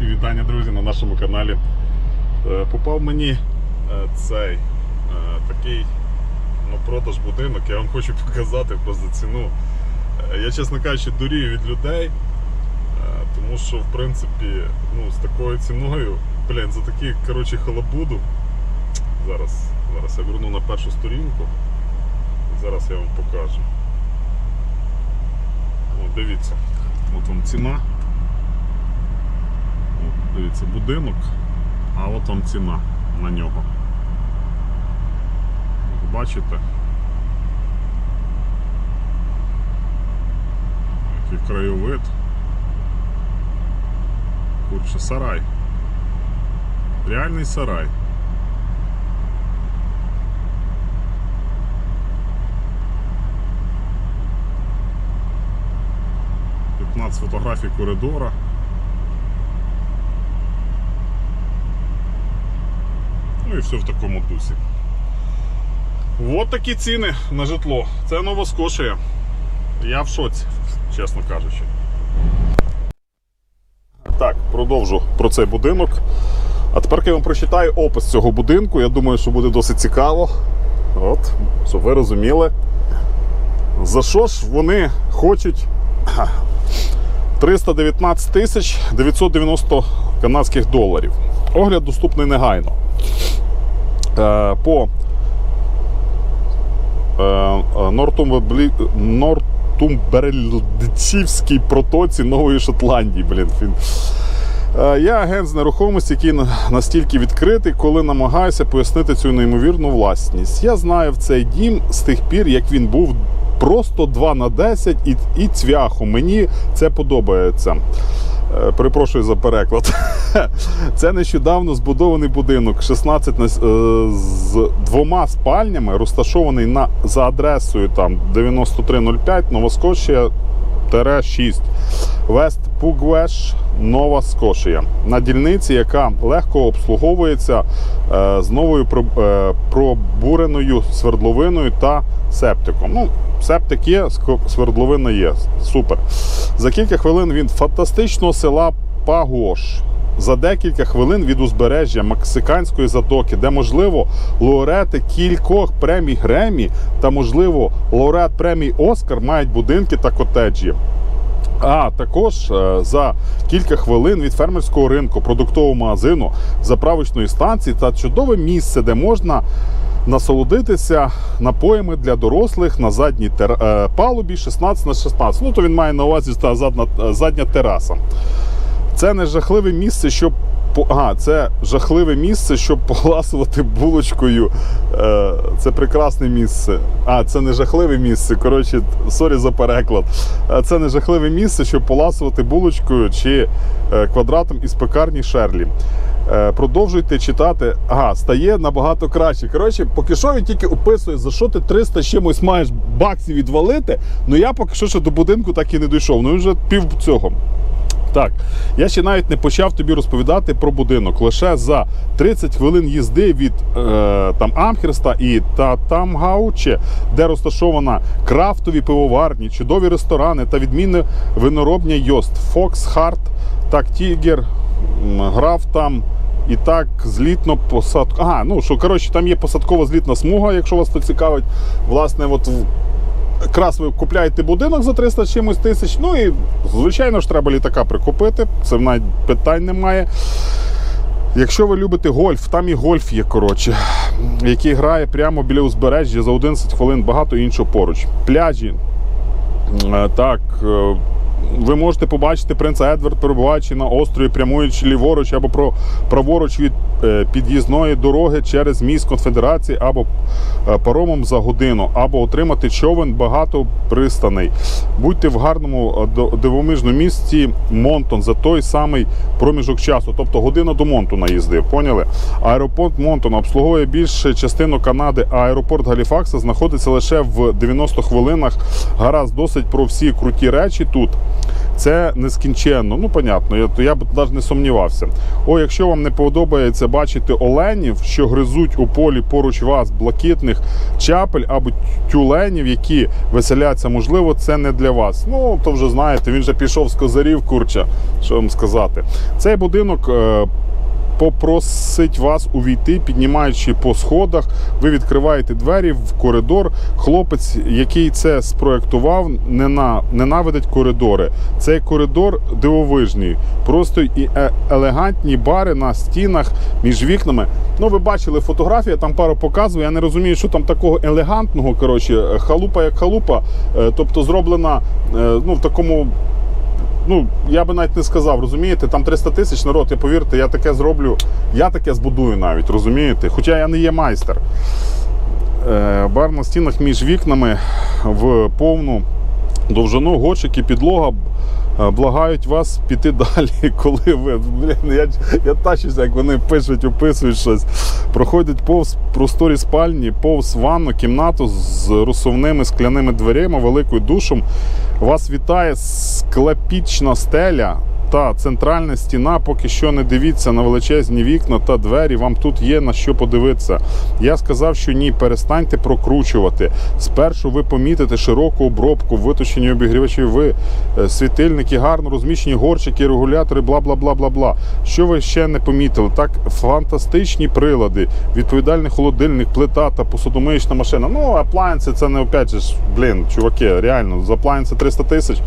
Всі вітання, друзі, на нашому каналі. Е, Попав мені е, цей е, такий ну, продаж будинок. Я вам хочу показати просто ціну. Я, чесно кажучи, дурію від людей, тому що, в принципі, ну, з такою ціною, блін, за такі коротше, халабуду. Зараз, зараз я верну на першу сторінку. Зараз я вам покажу. О, дивіться, от вам ціна. Дивіться, будинок, а от вам ціна на нього. Бачите? Який краєвид. Курче, сарай. Реальний сарай. П'ятнадцять фотографій коридора. І все в такому дусі. От такі ціни на житло. Це Новоскошія. Я в шоці, чесно кажучи. Так, продовжу про цей будинок. А тепер я вам прочитаю опис цього будинку. Я думаю, що буде досить цікаво. От, щоб ви розуміли. За що ж вони хочуть 319 тисяч 990 канадських доларів. Огляд доступний негайно. Е, по е, е, Нортумберльдцівській протоці Нової Шотландії. Блін, він. Я агент з нерухомості, який настільки відкритий, коли намагаюся пояснити цю неймовірну власність. Я знаю в цей дім з тих пір, як він був просто 2 на 10 і, і цвяху. Мені це подобається. Е, Перепрошую за переклад. Це нещодавно збудований будинок 16 на, с- е, з двома спальнями, розташований на, за адресою там 9305 Новоскошія 6 Вест Пугвеш, Нова Скошія. На дільниці, яка легко обслуговується е, з новою е, пробуреною свердловиною та септиком. Ну, септик є, свердловина є. Супер. За кілька хвилин від фантастичного села Пагош. За декілька хвилин від узбережжя Мексиканської затоки, де, можливо, лауреати кількох премій Гремі та, можливо, лауреат премій Оскар мають будинки та котеджі. А також е, за кілька хвилин від фермерського ринку, продуктового магазину, заправочної станції та чудове місце, де можна насолодитися напоями для дорослих на задній тер- е, палубі 16 на 16. Ну то він має на увазі та е, задня тераса. Це не жахливе місце, щоб Ага, це жахливе місце, щоб поласувати булочкою. Е, Це прекрасне місце. А, це не жахливе місце. Коротше, сорі за переклад. Е, Це не жахливе місце, щоб поласувати булочкою чи е, квадратом із пекарні Шерлі. Продовжуйте читати. Ага, стає набагато краще. Коротше, поки що він тільки описує, за що ти 300 з чимось маєш баксів відвалити. Ну я поки що ще до будинку так і не дійшов. Ну він вже пів цього. Так, я ще навіть не почав тобі розповідати про будинок. Лише за 30 хвилин їзди від е, там Амхерста і Татамгауче, де розташована крафтові пивоварні, чудові ресторани та відмінне виноробня Йост, Фокс, Харт, так Тігер, грав там. І так злітно посадка. Ага, ну що коротше, там є посадкова злітна смуга, якщо вас це цікавить. Власне, от якраз ви купляєте будинок за 300 з чимось тисяч. Ну і звичайно ж треба літака прикупити. Це навіть питань немає. Якщо ви любите гольф, там і гольф є, коротше, який грає прямо біля узбережжя за 11 хвилин, багато іншого поруч. Пляжі. Е, Так. е, Ви можете побачити принца Едвард, перебуваючи на острові, прямуючи ліворуч або праворуч від під'їзної дороги через міст конфедерації або е, паромом за годину, або отримати човен багато пристаней. Будьте в гарному е, дивовижному місці Монтон за той самий проміжок часу, тобто година до Монтона їздив. Поняли? Аеропорт Монтона обслуговує більше частину Канади, а аеропорт Галіфакса знаходиться лише в 90 хвилинах. Гаразд, досить про всі круті речі тут. Це нескінченно. Ну, понятно, я, я б навіть не сумнівався. О, якщо вам не подобається бачити оленів, що гризуть у полі поруч вас блакитних чапель або тюленів, які веселяться, можливо, це не для вас. Ну, то вже знаєте, він же пішов з козарів, курча, що вам сказати. Цей будинок. Попросить вас увійти, піднімаючи по сходах. Ви відкриваєте двері в коридор. Хлопець, який це спроектував, ненавидить коридори. Цей коридор дивовижний. Просто і е- елегантні бари на стінах між вікнами. Ну, ви бачили фотографію, там пару показую. Я не розумію, що там такого елегантного. Коротше, халупа як халупа, е, тобто зроблена е, ну, в такому ну, я би навіть не сказав, розумієте, там 300 тисяч народ, я повірте, я таке зроблю, я таке збудую навіть, розумієте? Хоча я не є майстер. Е, бар на стінах між вікнами в повну довжину, горщик і підлога благають вас піти далі, коли ви. Блін, я, я тащуся, як вони пишуть, описують щось. Проходять повз просторі спальні, повз ванну, кімнату з розсувними скляними дверима, великою душом. Вас вітає склепічна стеля та центральна стіна. Поки що не дивіться на величезні вікна та двері. Вам тут є на що подивитися. Я сказав, що ні, перестаньте прокручувати. Спершу ви помітите широку обробку, виточені обігрівачі, ви е, світильники, гарно розміщені горчики, регулятори, бла бла бла бла бла. Що ви ще не помітили? Так, фантастичні прилади, відповідальний холодильник, плита та посудомиючна машина. Ну, аплайнси це не опять же блін, чуваки, реально, за аплайнси 300 тисяч.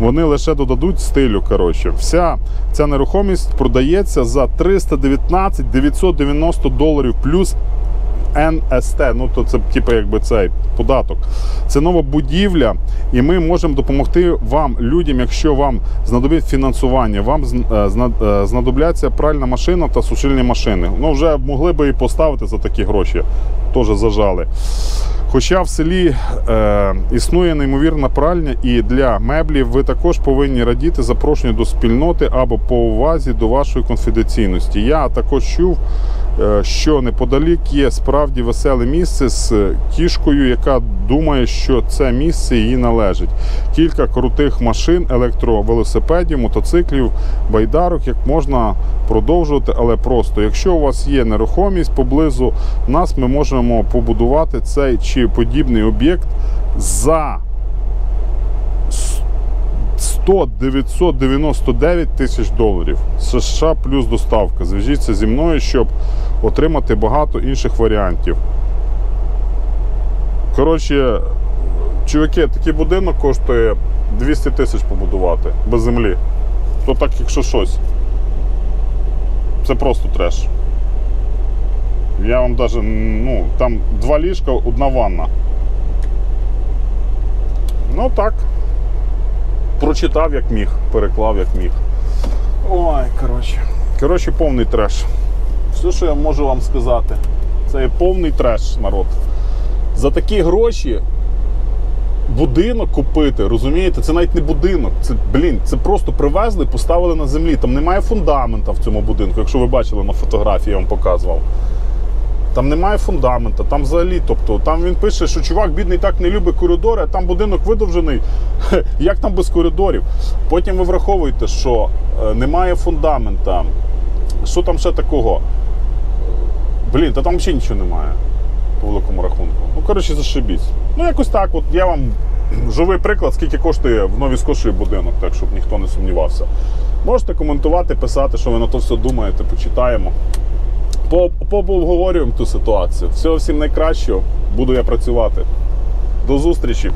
Вони лише додадуть стилю. Коротше, вся ця нерухомість продається за 319 990 доларів плюс НСТ, ну то це типу якби цей податок. Це нова будівля, і ми можемо допомогти вам, людям, якщо вам знадобить фінансування, вам е, е, знадобляться пральна машина та сушильні машини. Ну вже могли би і поставити за такі гроші, теж зажали. Хоча в селі е, існує неймовірна пральня, і для меблів ви також повинні радіти запрошенню до спільноти або по увазі до вашої конфіденційності. Я також чув, що неподалік є справді веселе місце з кішкою, яка думає, що це місце їй належить. Кілька крутих машин, електровелосипедів, мотоциклів, байдарок, як можна продовжувати, але просто. Якщо у вас є нерухомість поблизу нас, ми можемо побудувати цей чи подібний об'єкт за 100 999 тисяч доларів США плюс доставка. Зв'яжіться зі мною, щоб отримати багато інших варіантів. Коротше, чуваки, такий будинок коштує 200 тисяч побудувати без землі. То так, якщо щось. Це просто треш. Я вам даже, ну, там два ліжка, одна ванна. Ну так. Прочитав як міг, переклав як міг. Ой, коротше. Коротше, повний треш. Все, що я можу вам сказати, це є повний треш, народ. За такі гроші будинок купити, розумієте? Це навіть не будинок. Це, блін, це просто привезли, поставили на землі. Там немає фундамента в цьому будинку, якщо ви бачили на фотографії, я вам показував. Там немає фундамента, там взагалі, тобто там він пише, що чувак бідний так не любить коридори, а там будинок видовжений. Як там без коридорів? Потім ви враховуєте, що е, немає фундамента. Що там ще такого? Блін, та там взагалі нічого немає по великому рахунку. Ну, коротше, зашибісь. Ну, якось так. От я вам живий приклад, скільки коштує в Новій Скошії будинок, так щоб ніхто не сумнівався. Можете коментувати, писати, що ви на то все думаєте, почитаємо. По- Пообговорюємо ту ситуацію. Всього всім найкращого. Буду я працювати. До зустрічі!